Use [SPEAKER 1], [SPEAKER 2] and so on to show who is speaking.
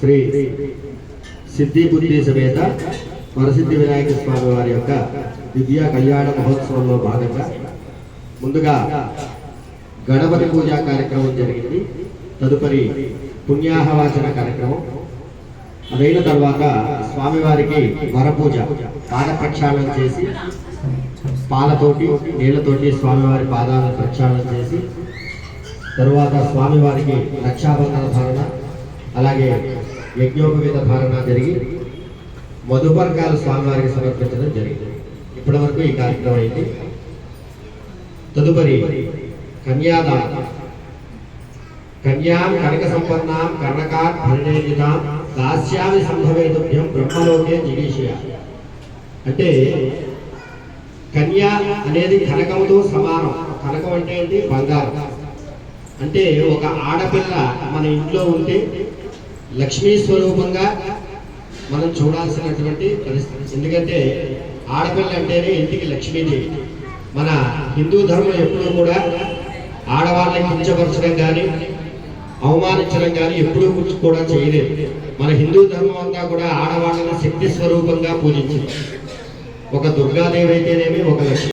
[SPEAKER 1] శ్రీ సిద్ధి బుద్ధి సమేత వరసిద్ధి వినాయక స్వామి వారి యొక్క దివ్య కళ్యాణ మహోత్సవంలో భాగంగా ముందుగా గణపతి పూజా కార్యక్రమం జరిగింది. తదుపరి పుణ్యాహవాచన కార్యక్రమం. అదైన తర్వాత స్వామివారికి వరపూజ పాద ప్రక్షాళన చేసి పాలతోటి నీళ్ళతోటి స్వామివారి పాదాలను ప్రక్షాళన చేసి తరువాత స్వామివారికి రక్షాబంధన ధారణ అలాగే యజ్ఞోపవీత ధారణ జరిగి మధుపర్కాలు స్వామివారికి సమర్పించడం జరిగింది. ఇప్పటి వరకు ఈ కార్యక్రమం అయింది. తదుపరి కన్యాదానం. కన్యాం కనక సంపన్నాం కర్ణకాత్ భరణేజితాం దాస్యామి సంభవేతుభ్యం బ్రహ్మలోకే జిగీషయ. అంటే కన్య అనేది కనకముతో సమానం. కనకం అంటే ఏంటి? బంగారం. అంటే ఒక ఆడపిల్ల మన ఇంట్లో ఉంటే లక్ష్మీ స్వరూపంగా మనం చూడాల్సినటువంటి పరిస్థితి. ఎందుకంటే ఆడపిల్ల అంటేనే ఇంటికి లక్ష్మీదేవి. మన హిందూ ధర్మం ఎప్పుడూ కూడా ఆడవాళ్ళని కించపరచడం కానీ అవమానించడం కానీ ఎప్పుడూ కూడా చేయలేదు. మన హిందూ ధర్మం అంతా కూడా ఆడవాళ్ళని శక్తి స్వరూపంగా పూజించింది. ఒక దుర్గాదేవి అయితేనేమి ఒక లక్ష్మీ